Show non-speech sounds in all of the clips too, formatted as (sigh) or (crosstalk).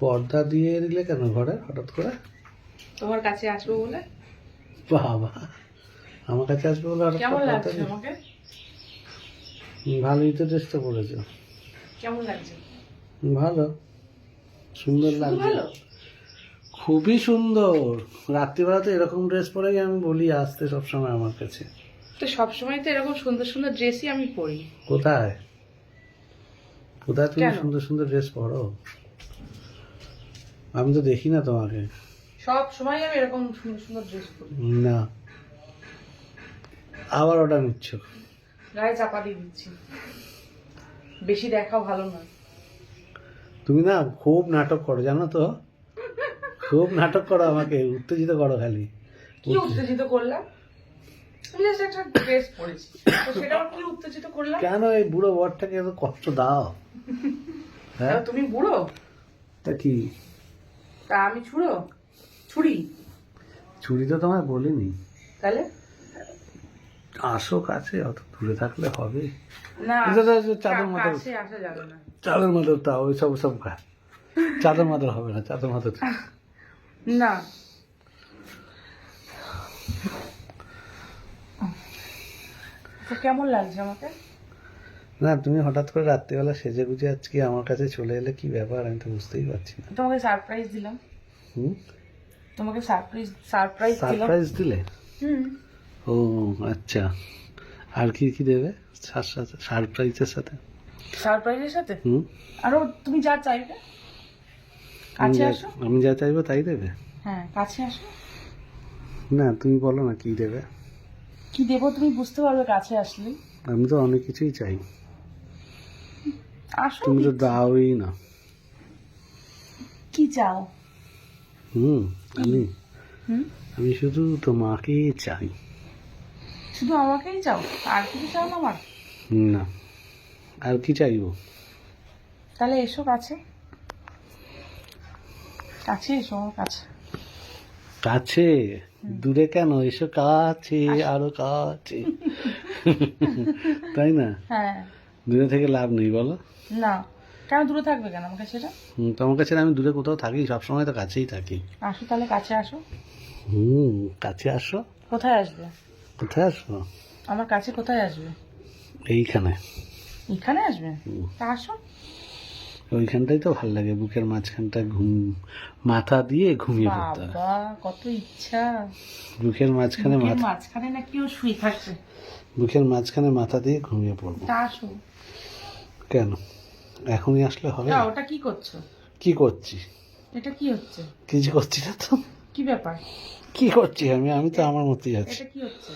পর্দা দিয়ে দিলে কেন ঘরে হঠাৎ করে? তোমার কাছে আসব বলে? বাবা আমার কাছে আসবে বলে হঠাৎ কেমন লাগছে? আমাকে? ভালোই তো চেষ্টা করেছ কেমন লাগছে? ভালো সুন্দর লাগছে। খুবই সুন্দর। রাত্রিবেলাতে এরকম ড্রেস পরেই আমি বলি আসতে সবসময় আমার কাছে। তো সবসময় তো এরকম সুন্দর সুন্দর ড্রেসই আমি পরি। কোথায়? কোথায় তুমি সুন্দর সুন্দর ড্রেস পরো? আমি তো দেখি না তোমাকে। সব সময় আমি এরকম সুন্দর সুন্দর ড্রেস পরি। না। আবার ওটা নিচ্ছ? গায়ে চাপা দিয়ে দিচ্ছি। বেশি দেখা ভালো না। তুমি না খুব নাটক করো জানো তো? খুব নাটক করো আমাকে উত্তেজিত করো খালি। কি উত্তেজিত করলাম? কেন এই বুড়ো বরটাকে এত কষ্ট দাও? হ্যাঁ? তুমি বুড়ো? তা কি? তা আমি ছুড়ো? ছুরি? চুরি তো তোমায় বলিনি। তাহলে? আসো কাছে অত দূরে থাকলে হবে। না চাদর না। চাদর মাদর তা ওই সব সব খা। চাদর মাদর হবে না চাদর মাদর না। তো কেমন লাগছে আমাকে? না তুমি হঠাৎ করে রাত্রিবেলা সেজে গুজে আজকে আমার কাছে চলে এলে কি ব্যাপার? আমি তো বুঝতেই পারছি না। তোমাকে সারপ্রাইজ দিলাম। হুম? তোমাকে সারপ্রাইজ সারপ্রাইজ দিলাম। সারপ্রাইজ দিলে? হুম। ও আচ্ছা। আর কি কি দেবে সারপ্রাইজের সাথে? সারপ্রাইজের সাথে? হুম। আরও তুমি যা চাইবে। কাছে আসো। আমি যা চাইব তাই দেবে? হ্যাঁ কাছে আসো। না তুমি বলো না কি দেবে? কি দেবো তুমি বুঝতে পারবে কাছে আসলে আমি তো অনেক কিছুই চাই। তুমি তো দাওই না। কি চাও? হুম আমি আমি শুধু তোমাকেই চাই। শুধু আমাকেই চাও? আর কিছু চাও না আমার? না। আর কি চাইব? তাহলে এসো কাছে। কাছে এসো আমার কাছে। কাছে? দূরে কেন? এসো কাছে আরও কাছে। তাই না? হ্যাঁ। দূরে থেকে লাভ নেই বলো। না। কেন দূরে থাকবে কেন আমাকে সেটা হুম, তোমার কাছে আমি দূরে কোথাও থাকি সবসময় তো কাছেই থাকি। আসো তাহলে কাছে আসো। হুম কাছে আসো। কোথায় আসবে? কোথায় আসো আমার কাছে কোথায় আসবে? এইখানে। এখানে আসবে? তা আসো। ওইখানটাই তো ভালো লাগে বুকের মাঝখানটা ঘুম মাথা দিয়ে ঘুমিয়ে পড়তে বাবা কত ইচ্ছা। বুকের মাঝখানে মাঝখানে না কেউ শুয়ে বুকের মাঝখানে মাথা দিয়ে ঘুমিয়ে পড়ব। কেন? এখনই আসলে হবে? ওটা কি করছ? কি করছি? এটা কি হচ্ছে? কিছু করছি না তো। কি ব্যাপার? কি করছি আমি? আমি তো আমার মতোই আছি। এটা কি হচ্ছে?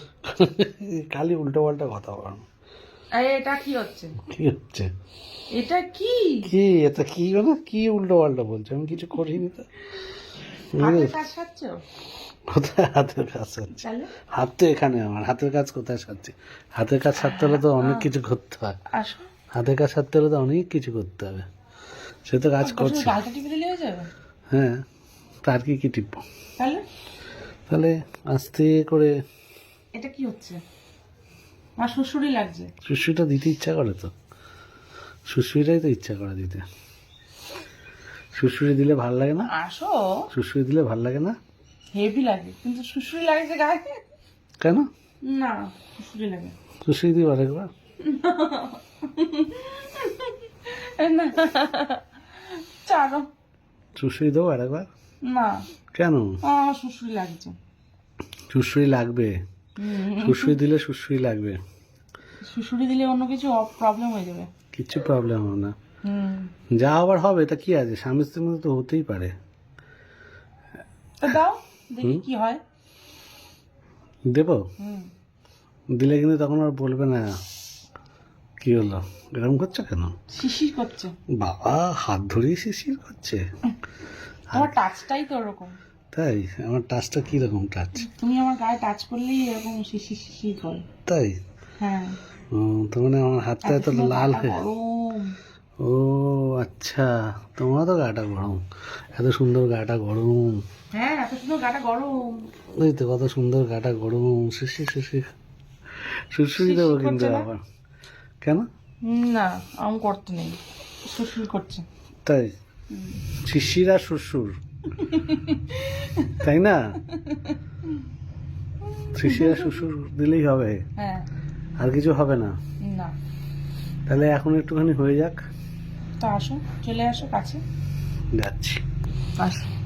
খালি উল্টো পাল্টা কথা বলো এই, এটা কি হচ্ছে? কি হচ্ছে? এটা কি? কি? এটা কি মানে কি উল্টো পাল্টা বলছো? আমি কিছু করিনি তো। হাতের কাজ সারছো? কোথায় হাতের কাজ সারছি? হাত তো এখানে আমার। হাতের কাজ কোথায় সারছি? হাতের কাজ সারতে হলে তো অনেক কিছু করতে হয়। হাতের কাজ সারতে হলে তো অনেক কিছু করতে হবে। সে তো কাজ করছি। হয়ে তার কি কি টিপবো? তাহলে আস্তে করে এটা কি হচ্ছে? আমার শ্বশুরই লাগছে। সুশ্রুটা দিতে ইচ্ছা করে তো। সুশ্রুটাই তো ইচ্ছা করে দিতে। সুশ্রুরি দিলে ভালো লাগে না? আসো। সুশ্রুরি দিলে ভালো লাগে না? হেভি লাগে। কিন্তু শ্বশুরই লাগছে গায়ে। কেন? না শ্বশুরই লাগে। সুশ্রুরি দিই আরেকবার না। চারো সুশ্রুরি দেবো আরেকবার? না। কেন? আমার শ্বশুরই লাগছে। সুশ্রুরি লাগবে। সুশ্রুরি দিলে সুশ্রুরি লাগবে। শ্বশুরি দিলে অন্য কিছু প্রবলেম হয়ে যাবে। কিচ্ছু প্রবলেম হবে না। হুম। যা আবার হবে তা কি আছে? স্বামী স্ত্রীর মধ্যে তো হতেই পারে। দাও দেখি কি হয়। দেবো? দিলে কিন্তু তখন আর বলবে না কি হলো? এরকম করছ কেন? শিশির করছে। বাবা হাত ধরেই শিশির করছে। আমার টাচটাই তো ওরকম। তাই? আমার টাচটা কীরকম টাচ তুমি আমার গায়ে টাচ করলেই এরকম শিশির শিশির করে। তাই? হ্যাঁ। ও, তো মানে আমার হাতটা এত লাল হয়ে ও আচ্ছা। তোমার তো গাটা গরম। এত সুন্দর গাটা গরম। হ্যাঁ এত সুন্দর গাটা গরম। ওই তো কত সুন্দর গাটা গরম। শিশি শিশি। সুশ্রী দেবো কিন্তু আবার। কেন? না আম করতে নেই। শ্বশুর করছে। তাই? শিশির শ্বশুর। (laughs) তাই না? আর (laughs) শ্বশুর দিলেই হবে। হ্যাঁ। আর কিছু হবে না। না। তাহলে এখন একটুখানি হয়ে যাক। তো আসো চলে আসো কাছে। যাচ্ছি। আসো।